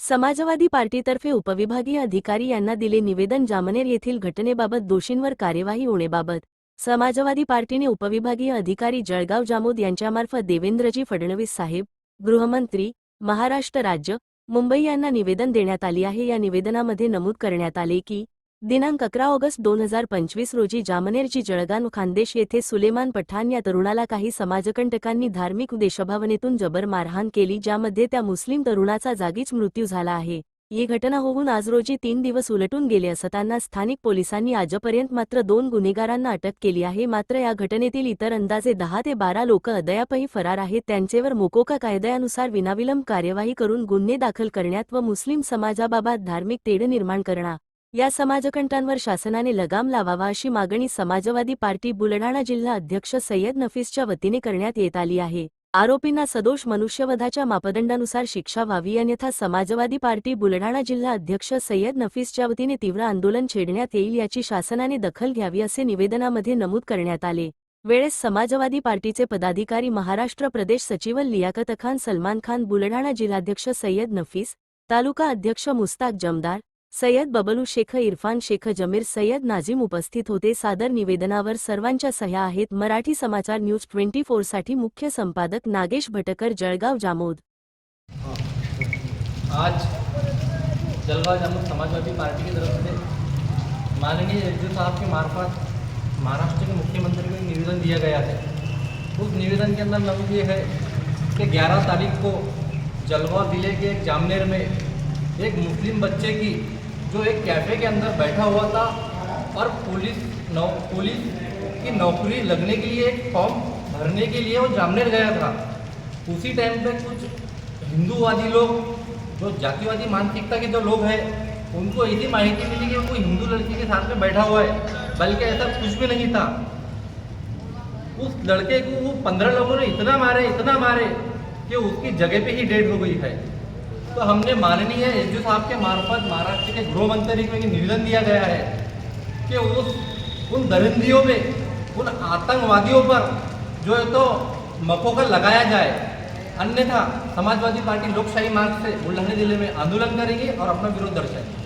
समाजवादी पार्टीतर्फे उपविभागीय अधिकारी यांना दिले निवेदन जामनेर येथील घटनेबाबत दोषींवर कार्यवाही होण्याबाबत. समाजवादी पार्टीने उपविभागीय अधिकारी जळगाव जामोद यांच्यामार्फत देवेंद्रजी फडणवीस साहेब गृहमंत्री महाराष्ट्र राज्य मुंबई यांना निवेदन देण्यात आले आहे. या निवेदनामध्ये नमूद करण्यात आले की दिनांक अकरा ऑगस्ट दोन हजार पंचवीस रोजी जामनेरची जळगाव खानदेश येथे सुलेमान पठाण या तरुणाला काही समाजकंटकांनी धार्मिक देशभावनेतून जबर मारहाण केली ज्यामध्ये त्या मुस्लिम तरुणाचा जागीच मृत्यू झाला आहे. ही घटना होऊन आज रोजी तीन दिवस उलटून गेले असताना स्थानिक पोलिसांनी आजपर्यंत मात्र दोन गुन्हेगारांना अटक केली आहे. मात्र या घटनेतील इतर अंदाजे दहा ते बारा लोक अद्यापही फरार आहेत. त्यांचेवर मोकोका कायद्यानुसार विनाविलंब कार्यवाही करून गुन्हे दाखल करण्यात व मुस्लिम समाजाबाबत धार्मिक तेढ निर्माण करणा या समाजकंटांवर शासनाने लगाम लावावा अशी मागणी समाजवादी पार्टी बुलढाणा जिल्हा अध्यक्ष सय्यद नफीसच्या वतीने करण्यात येत आली आहे. आरोपींना सदोष मनुष्यवधाच्या मापदंडानुसार शिक्षा व्हावी अन्यथा समाजवादी पार्टी बुलढाणा जिल्हा अध्यक्ष सय्यद नफीसच्या वतीने तीव्र आंदोलन छेडण्यात येईल याची शासनाने दखल घ्यावी असे निवेदनामध्ये नमूद करण्यात आले. वेळेस समाजवादी पार्टीचे पदाधिकारी महाराष्ट्र प्रदेश सचिव लियाकत खान सलमान खान बुलढाणा जिल्हाध्यक्ष सय्यद नफीस तालुका अध्यक्ष मुस्ताक जमदार सय्यद बबलू शेख इरफान शेख जमीर सय्यद नाझीम उपस्थित होते. सादर निवेदनावर सर्वांच्या सह्या आहेत. मराठी समाचार न्यूज ट्वेंटी साठी मुख्य संपादक नागेश भटकर जळगाव जामोद. आज जलगाव जामोद समाजवादी पार्टी की तरफ से माननीय एसडीओ साहब के मार्फत महाराष्ट्र के मुख्यमंत्री को निवेदन दिया गया है उस निवेदन के अंदर नमूद ये है कि 11 तारीख को जलवा जिले के एक जामनेर में एक मुस्लिम बच्चे की कैफ़े के अंदर बैठा हुआ था और पुलिस नौ, पुलिस की नौकरी लगने के लिए एक फॉर्म भरने के लिए वो जामनेर गया था। उसी टाइम पे कुछ हिंदूवादी लोग, जो जातिवादी मानसिकता के जो लोग हैं, उनको ऐसी माहिती मिली कि वो हिंदू लड़की के साथ में बैठा हुआ है, बल्कि ऐसा कुछ भी नहीं था। उस लड़के को वो पंद्रह लोगों ने इतना मारे इतना मारे कि उसकी जगह पे ही डेड हो गई है। तो हमने माननीय एस डी साहब के मार्फत महाराष्ट्र के गृह मंत्री को निवेदन दिया गया है कि उस, उन दरिंदियों पे उन आतंकवादियों पर जो है तो मकोकर लगाया जाए, अन्यथा समाजवादी पार्टी लोकशाही मार्ग से बुलढाना ज़िले में आंदोलन करेगी और अपना विरोध दर्शाएगी।